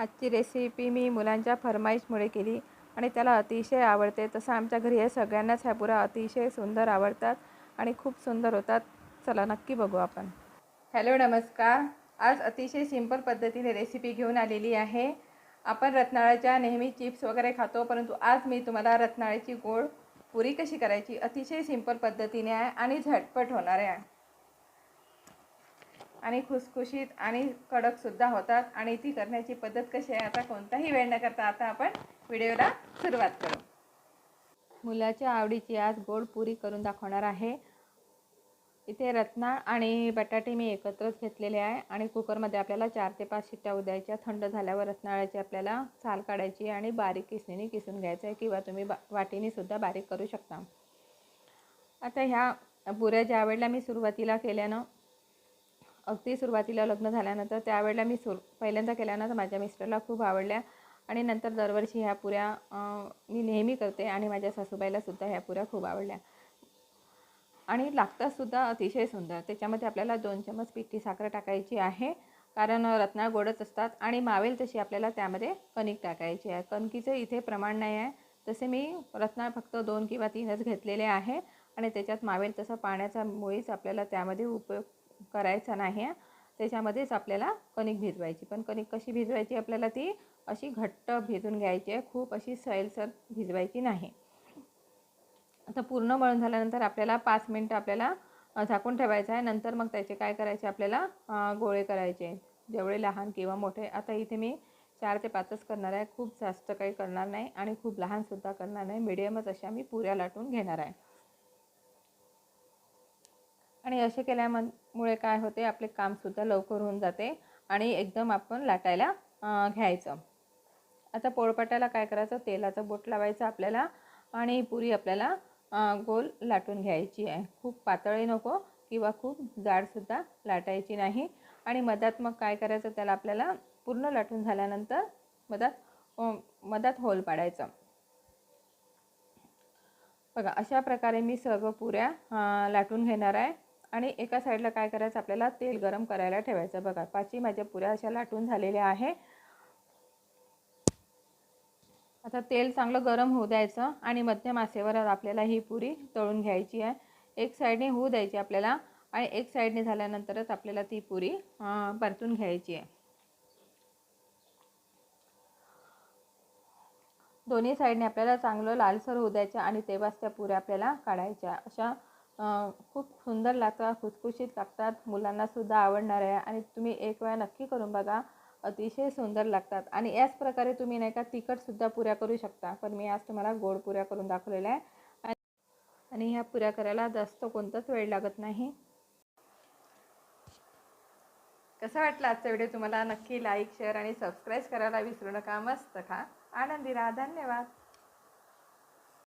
आजची रेसिपी मी मुलांच्या फरमाईशमुळे केली आणि त्याला अतिशय आवडते. तसं आमच्या घरी हे सगळ्यांनाच ह्या पुऱ्या अतिशय सुंदर आवडतात आणि खूप सुंदर होतात. चला नक्की बघू आपण. हॅलो नमस्कार. आज अतिशय सिंपल पद्धतीने रेसिपी घेऊन आलेली आहे. आपण रत्नाळ्याच्या नेहमी चिप्स वगैरे खातो परंतु आज मी तुम्हाला रत्नाळ्याची गोड पुरी कशी करायची अतिशय सिंपल पद्धतीने आहे आणि झटपट होणार आहे. आणि खुसखुशीत आणि कडकसुद्धा होतात. आणि ती करण्याची पद्धत कशी आहे आता कोणताही वेळ न करता आता आपण व्हिडिओला सुरुवात करू. मुलाच्या आवडीची आज गोड पुरी करून दाखवणार आहे. इथे रत्ना आणि बटाटे मी एकत्रच घेतलेले आहे. आणि कुकरमध्ये आपल्याला चार ते पाच शिट्ट्या उद्याच्या थंड झाल्यावर रत्नाळ्याची आपल्याला साल काढायची आणि बारीक किसणीने किसून घ्यायचं आहे किंवा तुम्ही बा वाटीनेसुद्धा बारीक करू शकता. आता ह्या पुऱ्या ज्या वेळेला मी सुरुवातीला केल्यानं अगदी सुरुवातीला लग्न झाल्यानंतर त्यावेळेला मी सुर पहिल्यांदा केल्यानंतर माझ्या मिस्टरला खूप आवडल्या. आणि नंतर दरवर्षी ह्या पुऱ्या मी नेहमी करते आणि माझ्या सासूबाईलासुद्धा ह्या पुऱ्या खूप आवडल्या. आणि लागतातसुद्धा अतिशय सुंदर. त्याच्यामध्ये आपल्याला दोन चमच पिठी साखर टाकायची आहे कारण रत्ना गोडच असतात आणि मावेल तशी आपल्याला त्यामध्ये कणिक टाकायची आहे. कणकीचं इथे प्रमाण नाही आहे. तसे मी रत्ना फक्त दोन किंवा तीनच घेतलेले आहे आणि त्याच्यात मावेल तसं पाण्याचा मुळीच आपल्याला त्यामध्ये उपयोग करायचा नाही आहे. त्याच्यामध्येच आपल्याला कणिक भिजवायची. पण कणिक कशी भिजवायची आपल्याला ती अशी घट्ट भिजून घ्यायची आहे. खूप अशी सैलसर भिजवायची नाही. आता पूर्ण मळून झाल्यानंतर आपल्याला पाच मिनटं आपल्याला झाकून ठेवायचं आहे. नंतर मग त्याचे काय करायचे आपल्याला गोळे करायचे. जेवढे लहान किंवा मोठे. आता इथे मी चार ते पाचच करणार आहे. खूप जास्त काही करणार नाही आणि खूप लहानसुद्धा करणार नाही. मिडियमच अशा मी पुऱ्या लाटून घेणार आहे. आणि असे केल्यामुळे काय होते आपले कामसुद्धा लवकर होऊन जाते आणि एकदम आपण लाटायला घ्यायचं. आता पोळपाट्याला काय करायचं तेलाचं बोट लावायचं आपल्याला आणि पुरी आपल्याला गोल लाटून घ्यायची आहे. खूप पातळी नको किंवा खूप जाडसुद्धा लाटायची नाही. आणि मधात मग काय करायचं त्याला आपल्याला पूर्ण लाटून झाल्यानंतर मधात मधात होल पाडायचं. बघा अशा प्रकारे मी सर्व पुऱ्या लाटून घेणार आहे. आणि एका साईडला काय करायचं? आपल्याला तेल गरम करायला ठेवायचं. बघा पाची माझ्या पुऱ्या अशा लाटून झालेल्या आहे. आता तेल चांगलं गरम होऊ द्यायचं आणि मध्यम आसेवर आपल्याला ही पुरी तळून घ्यायची आहे. एक साईडने होऊ द्यायची आपल्याला आणि एक साईडने झाल्यानंतरच आपल्याला ती पुरी परतून घ्यायची आहे. दोन्ही साईडने आपल्याला चांगलं लालसर होऊ द्यायचं आणि तेव्हाच त्या पुऱ्या आपल्याला काढायच्या. अशा खूप सुंदर लागतात खुसखुशीत लागतात मुलांनासुद्धा आवडणार आहे आणि तुम्ही एक वेळा नक्की करून बघा अतिशय सुंदर लागतात. आणि याच प्रकारे तुम्ही नाही का तिखटसुद्धा पुऱ्या करू शकता. पण मी आज तुम्हाला गोड पुऱ्या करून दाखवलेल्या आहे आणि ह्या पुऱ्या करायला जास्त कोणताच वेळ लागत नाही. कसं वाटलं आजचा व्हिडिओ तुम्हाला? नक्की लाईक शेअर आणि सबस्क्राईब करायला विसरू नका. मस्त खा. आनंदी राहा. धन्यवाद.